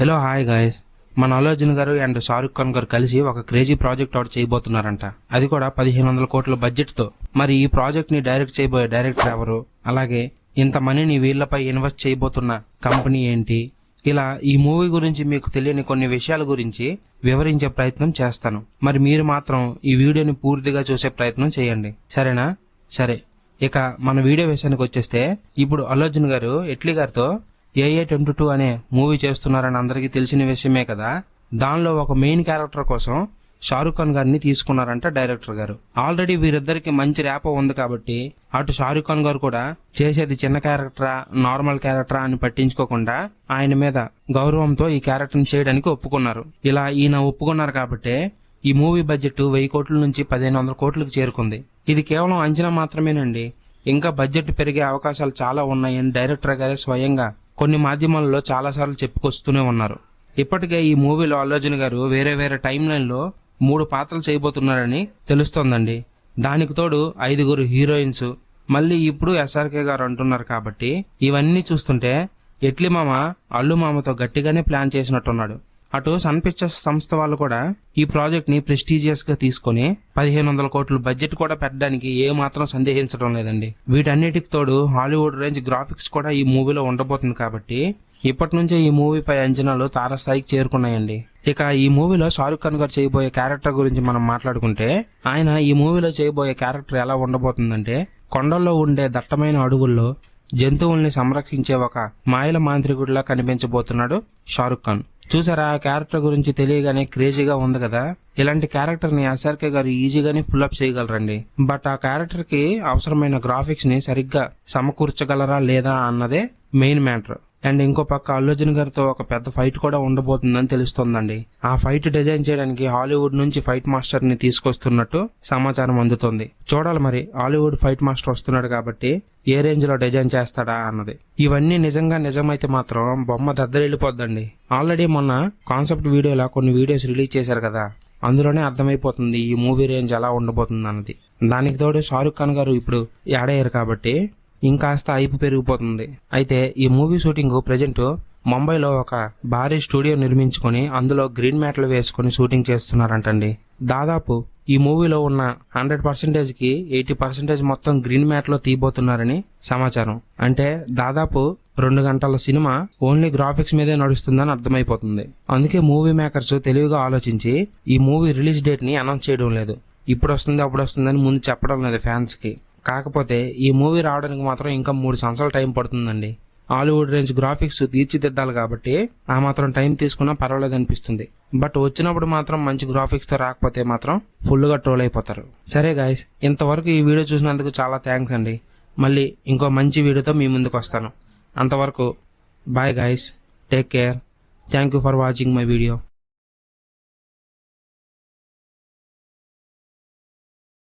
Hello hi guys మన అల్లు గారు and Shahrukh Khan గారు కలిసి ఒక క్రేజీ ప్రాజెక్ట్ ఒకటి చేయబోతున్నారంట. అది కూడా పదిహేను వందల కోట్ల బడ్జెట్తో మరి ఈ ప్రాజెక్ట్ని డైరెక్ట్ చేయబోయే డైరెక్టర్ ఎవరు? అలాగే ఇంత మనీని వీళ్ళపై ఇన్వెస్ట్ చేయబోతున్న కంపెనీ ఏంటి? ఇలా ఈ మూవీ గురించి మీకు తెలియని కొన్ని విషయాల గురించి వివరించే ప్రయత్నం చేస్తాను. మరి మీరు మాత్రం ఈ వీడియోని పూర్తిగా చూసే ప్రయత్నం చేయండి. సరేనా? సరే. ఇక మన వీడియో విషయానికి వచ్చేస్తే ఇప్పుడు అల్లు అర్జున్ గారు ఎట్లీ గారితో ఏఏ ట్వంటీ టూ అనే మూవీ చేస్తున్నారని అందరికీ తెలిసిన విషయమే కదా. దానిలో ఒక మెయిన్ క్యారెక్టర్ కోసం షారుఖ్ ఖాన్ గారిని తీసుకున్నారంట డైరెక్టర్ గారు. ఆల్రెడీ వీరిద్దరికి మంచి ర్యాపో ఉంది కాబట్టి అటు షారుఖ్ ఖాన్ గారు కూడా చేసేది చిన్న క్యారెక్టరా నార్మల్ క్యారెక్టరా అని పట్టించుకోకుండా ఆయన మీద గౌరవంతో ఈ క్యారెక్టర్ని చేయడానికి ఒప్పుకున్నారు. ఇలా ఈయన ఒప్పుకున్నారు కాబట్టి ఈ మూవీ బడ్జెట్ వెయ్యి కోట్ల నుంచి పదిహేను వందల కోట్లకు చేరుకుంది. ఇది కేవలం అంచనా మాత్రమేనండి. ఇంకా బడ్జెట్ పెరిగే అవకాశాలు చాలా ఉన్నాయని డైరెక్టర్ గారే స్వయంగా కొన్ని మాధ్యమాల్లో చాలాసార్లు చెప్పుకొస్తూనే ఉన్నారు. ఇప్పటికే ఈ మూవీలో అల్లర్జున్ గారు వేరే వేరే టైం లైన్లో మూడు పాత్రలు చేయబోతున్నారని తెలుస్తోందండి. దానికి తోడు ఐదుగురు హీరోయిన్స్. మళ్ళీ ఇప్పుడు ఎస్ఆర్కే గారు అంటున్నారు కాబట్టి ఇవన్నీ చూస్తుంటే ఎట్లి మామ అల్లు మామతో గట్టిగానే ప్లాన్ చేసినట్టున్నాడు. అటు సన్ పిక్చర్స్ సంస్థ వాళ్ళు కూడా ఈ ప్రాజెక్ట్ని ప్రెస్టీజియస్గా తీసుకొని పదిహేను వందల కోట్ల బడ్జెట్ కూడా పెట్టడానికి ఏ మాత్రం సందేహించడం లేదండి. వీటన్నిటికి తోడు హాలీవుడ్ రేంజ్ గ్రాఫిక్స్ కూడా ఈ మూవీలో ఉండబోతుంది కాబట్టి ఇప్పటి నుంచే ఈ మూవీపై అంచనాలు తారస్థాయికి చేరుకున్నాయండి. ఇక ఈ మూవీలో షారుఖ్ ఖాన్ గారు చేయబోయే క్యారెక్టర్ గురించి మనం మాట్లాడుకుంటే ఆయన ఈ మూవీలో చేయబోయే క్యారెక్టర్ ఎలా ఉండబోతుందంటే కొండల్లో ఉండే దట్టమైన అడుగుల్లో జంతువుల్ని సంరక్షించే ఒక మాయల మాంత్రికుడిలా కనిపించబోతున్నాడు షారుఖ్ ఖాన్. చూసారా ఆ క్యారెక్టర్ గురించి తెలియగానే క్రేజీగా ఉంది కదా? ఇలాంటి క్యారెక్టర్ని ఎస్ఆర్కే గారు ఈజీగానే ఫుల్ అప్ చేయగలరండి. బట్ ఆ క్యారెక్టర్కి అవసరమైన గ్రాఫిక్స్ని సరిగ్గా సమకూర్చగలరా లేదా అన్నదే మెయిన్ మ్యాటర్. అండ్ ఇంకో పక్క అల్లు అర్జున్ గారితో ఒక పెద్ద ఫైట్ కూడా ఉండబోతుందని తెలుస్తోందండి. ఆ ఫైట్ డిజైన్ చేయడానికి హాలీవుడ్ నుంచి ఫైట్ మాస్టర్ని తీసుకొస్తున్నట్టు సమాచారం అందుతుంది. చూడాలి మరి హాలీవుడ్ ఫైట్ మాస్టర్ వస్తున్నాడు కాబట్టి ఏ రేంజ్లో డిజైన్ చేస్తాడా అన్నది. ఇవన్నీ నిజంగా నిజమైతే మాత్రం బొమ్మ దద్దరిల్లిపోద్దండి. ఆల్రెడీ మొన్న కాన్సెప్ట్ వీడియోలా కొన్ని వీడియోస్ రిలీజ్ చేశారు కదా అందులోనే అర్థమైపోతుంది ఈ మూవీ రేంజ్ ఎలా ఉండబోతుంది అన్నది. దానికి తోడు షారుఖ్ ఖాన్ గారు ఇప్పుడు యాడ్ అయ్యారు కాబట్టి ఇంకాస్త ఐపు పెరిగిపోతుంది. అయితే ఈ మూవీ షూటింగ్ ప్రజెంట్ ముంబైలో ఒక భారీ స్టూడియో నిర్మించుకొని అందులో గ్రీన్ మ్యాట్లు వేసుకొని షూటింగ్ చేస్తున్నారంటండి. దాదాపు ఈ మూవీలో ఉన్న హండ్రెడ్ పర్సెంటేజ్కి ఎయిటీ పర్సెంటేజ్ మొత్తం గ్రీన్ మ్యాట్లో తీయబోతున్నారని సమాచారం. అంటే దాదాపు రెండు గంటల సినిమా ఓన్లీ గ్రాఫిక్స్ మీదే నడుస్తుందని అర్థమైపోతుంది. అందుకే మూవీ మేకర్స్ తెలివిగా ఆలోచించి ఈ మూవీ రిలీజ్ డేట్ని అనౌన్స్ చేయడం లేదు. ఇప్పుడు వస్తుంది అప్పుడు వస్తుందని ముందు చెప్పడం లేదు ఫ్యాన్స్కి కాకపోతే ఈ మూవీ రావడానికి మాత్రం ఇంకా మూడు సంవత్సరాల టైం పడుతుందండి. హాలీవుడ్ రేంజ్ గ్రాఫిక్స్ తీర్చిదిద్దాలి కాబట్టి ఆ మాత్రం టైం తీసుకున్నా పర్వాలేదు అనిపిస్తుంది. బట్ వచ్చినప్పుడు మాత్రం మంచి గ్రాఫిక్స్తో రాకపోతే మాత్రం ఫుల్గా ట్రోల్ అయిపోతారు. సరే గాయస్ ఇంతవరకు ఈ వీడియో చూసినందుకు చాలా థ్యాంక్స్ అండి. మళ్ళీ ఇంకో మంచి వీడియోతో మీ ముందుకు వస్తాను. అంతవరకు bye guys take care. Thank you for watching my video.